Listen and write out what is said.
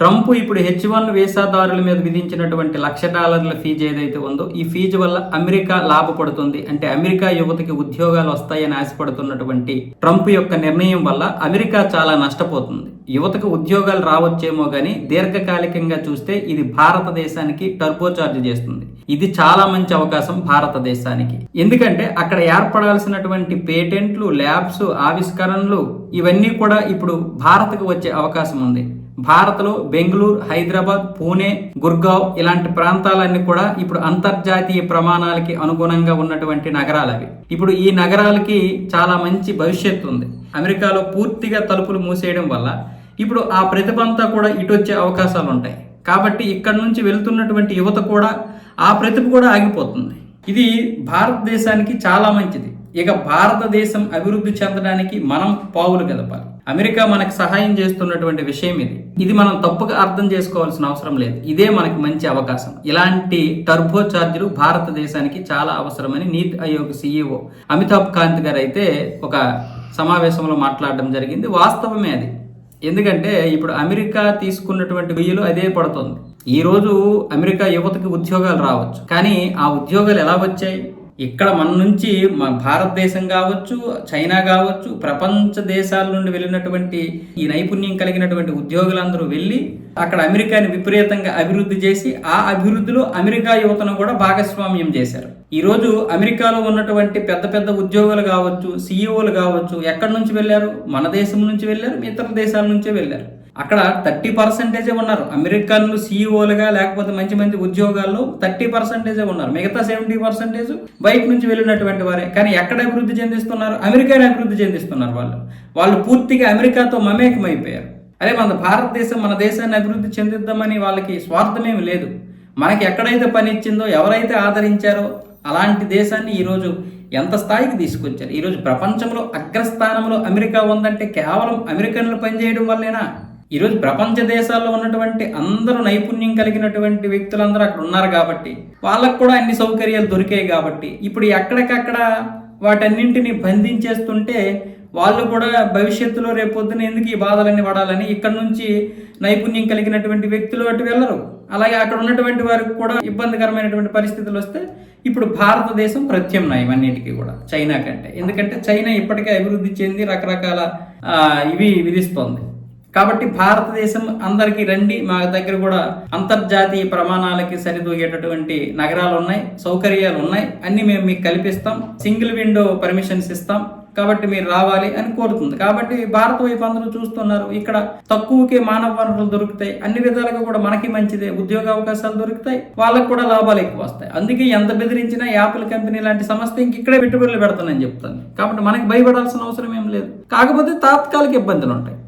Trump ఇప్పుడు H one వీసాదారుల మీద విధించినటువంటి లక్ష డాలర్ల ఫీజు ఏదైతే ఉందో ఈ ఫీజు వల్ల అమెరికా లాభపడుతుంది. అంటే అమెరికా యువతకి ఉద్యోగాలు వస్తాయని ఆశపడుతున్నటువంటి ట్రంప్ యొక్క నిర్ణయం వల్ల అమెరికా చాలా నష్టపోతుంది. యువతకు ఉద్యోగాలు రావచ్చేమో కానీ దీర్ఘకాలికంగా చూస్తే ఇది భారతదేశానికి టర్బోచార్జ్ చేస్తుంది. ఇది చాలా మంచి అవకాశం భారతదేశానికి. ఎందుకంటే అక్కడ ఏర్పడాల్సినటువంటి పేటెంట్లు ల్యాబ్స్ ఆవిష్కరణలు ఇవన్నీ కూడా ఇప్పుడు భారత్కు వచ్చే అవకాశం ఉంది. భారత్లో బెంగళూరు హైదరాబాద్ పూణే గుర్గావ్ ఇలాంటి ప్రాంతాలన్నీ కూడా ఇప్పుడు అంతర్జాతీయ ప్రమాణాలకి అనుగుణంగా ఉన్నటువంటి నగరాలు అవి. ఇప్పుడు ఈ నగరాలకి చాలా మంచి భవిష్యత్తు ఉంది. అమెరికాలో పూర్తిగా తలుపులు మూసేయడం వల్ల ఇప్పుడు ఆ ప్రతిభ అంతా కూడా ఇటు వచ్చే అవకాశాలు ఉంటాయి. కాబట్టి ఇక్కడ నుంచి వెళ్తున్నటువంటి యువత కూడా ఆ ప్రతిభ కూడా ఆగిపోతుంది. ఇది భారతదేశానికి చాలా మంచిది. ఇక భారతదేశం అభివృద్ధి చెందడానికి మనం పావులు గెలపాలి. అమెరికా మనకు సహాయం చేస్తున్నటువంటి విషయం ఇది. ఇది మనం తప్పుగా అర్థం చేసుకోవాల్సిన అవసరం లేదు. ఇదే మనకి మంచి అవకాశం. ఇలాంటి టర్బో ఛార్జీలు భారతదేశానికి చాలా అవసరమని నీతి ఆయోగ్ సీఈఓ అమితాబ్ కాంత్ గారు అయితే ఒక సమావేశంలో మాట్లాడడం జరిగింది. వాస్తవమే అది. ఎందుకంటే ఇప్పుడు అమెరికా తీసుకున్నటువంటి బియ్యలు అదే పడుతుంది. ఈ రోజు అమెరికా యువతకి ఉద్యోగాలు రావచ్చు. కానీ ఆ ఉద్యోగాలు ఎలా వచ్చాయి? ఇక్కడ మన నుంచి మన భారతదేశం కావచ్చు చైనా కావచ్చు ప్రపంచ దేశాల నుండి వెళ్ళినటువంటి ఈ నైపుణ్యం కలిగినటువంటి ఉద్యోగులందరూ వెళ్ళి అక్కడ అమెరికాని విపరీతంగా అభివృద్ధి చేసి ఆ అభివృద్ధిలో అమెరికా యువతను కూడా భాగస్వామ్యం చేశారు. ఈరోజు అమెరికాలో ఉన్నటువంటి పెద్ద పెద్ద ఉద్యోగులు కావచ్చు సీఈఓలు కావచ్చు ఎక్కడి నుంచి వెళ్ళారు? మన దేశం నుంచి వెళ్ళారు ఇతర దేశాల నుంచే వెళ్ళారు. అక్కడ థర్టీ పర్సెంటేజే ఉన్నారు. అమెరికన్లు సీఈఓలుగా లేకపోతే మంచి మంచి ఉద్యోగాల్లో థర్టీ పర్సెంటేజే ఉన్నారు. మిగతా సెవెంటీ పర్సెంటేజ్ బయట నుంచి వెళ్ళినటువంటి వారే. కానీ ఎక్కడ అభివృద్ధి చెందిస్తున్నారు? అమెరికాని అభివృద్ధి చెందిస్తున్నారు వాళ్ళు. వాళ్ళు పూర్తిగా అమెరికాతో మమేకమైపోయారు. అదే మన భారతదేశం మన దేశాన్ని అభివృద్ధి చెందిద్దామని వాళ్ళకి స్వార్థమేమి లేదు. మనకి ఎక్కడైతే పని ఇచ్చిందో ఎవరైతే ఆదరించారో అలాంటి దేశాన్ని ఈరోజు ఎంత స్థాయికి తీసుకొచ్చారు? ఈరోజు ప్రపంచంలో అగ్రస్థానంలో అమెరికా ఉందంటే కేవలం అమెరికన్లు పనిచేయడం వల్లేనా? ఈరోజు ప్రపంచ దేశాల్లో ఉన్నటువంటి అందరూ నైపుణ్యం కలిగినటువంటి వ్యక్తులందరూ అక్కడ ఉన్నారు కాబట్టి వాళ్ళకు కూడా అన్ని సౌకర్యాలు దొరికాయి కాబట్టి ఇప్పుడు ఎక్కడికక్కడ వాటన్నింటినీ బంధించేస్తుంటే వాళ్ళు కూడా భవిష్యత్తులో రేపొద్దున ఎందుకు ఈ బాధలన్నీ పడాలని ఇక్కడ నుంచి నైపుణ్యం కలిగినటువంటి వ్యక్తులు అటు వెళ్ళరు. అలాగే అక్కడ ఉన్నటువంటి వారికి కూడా ఇబ్బందికరమైనటువంటి పరిస్థితులు వస్తే ఇప్పుడు భారతదేశం ప్రత్యామ్నాయం అన్నిటికీ కూడా చైనా కంటే. ఎందుకంటే చైనా ఇప్పటికే అభివృద్ధి చెంది రకరకాల ఇవి విధిస్తోంది. కాబట్టి భారతదేశం అందరికీ రండి. మా దగ్గర కూడా అంతర్జాతీయ ప్రమాణాలకి సరిదూగేటటువంటి నగరాలు ఉన్నాయి సౌకర్యాలు ఉన్నాయి. అన్ని మేము మీకు కల్పిస్తాం. సింగిల్ విండో పర్మిషన్స్ ఇస్తాం. కాబట్టి మీరు రావాలి అని కోరుతుంది. కాబట్టి భారత వైపు అందరూ చూస్తున్నారు. ఇక్కడ తక్కువకే మానవ వనరులు దొరుకుతాయి. అన్ని విధాలుగా కూడా మనకి మంచిదే. ఉద్యోగ అవకాశాలు దొరుకుతాయి. వాళ్ళకి కూడా లాభాలు ఎక్కువ వస్తాయి. అందుకే ఎంత బెదిరించినా యాపిల్ కంపెనీ లాంటి సంస్థ ఇంక ఇక్కడే పెట్టుబడులు పెడతానని చెప్తాను. కాబట్టి మనకి భయపడాల్సిన అవసరం ఏం లేదు. కాకపోతే తాత్కాలిక ఇబ్బందులు ఉంటాయి.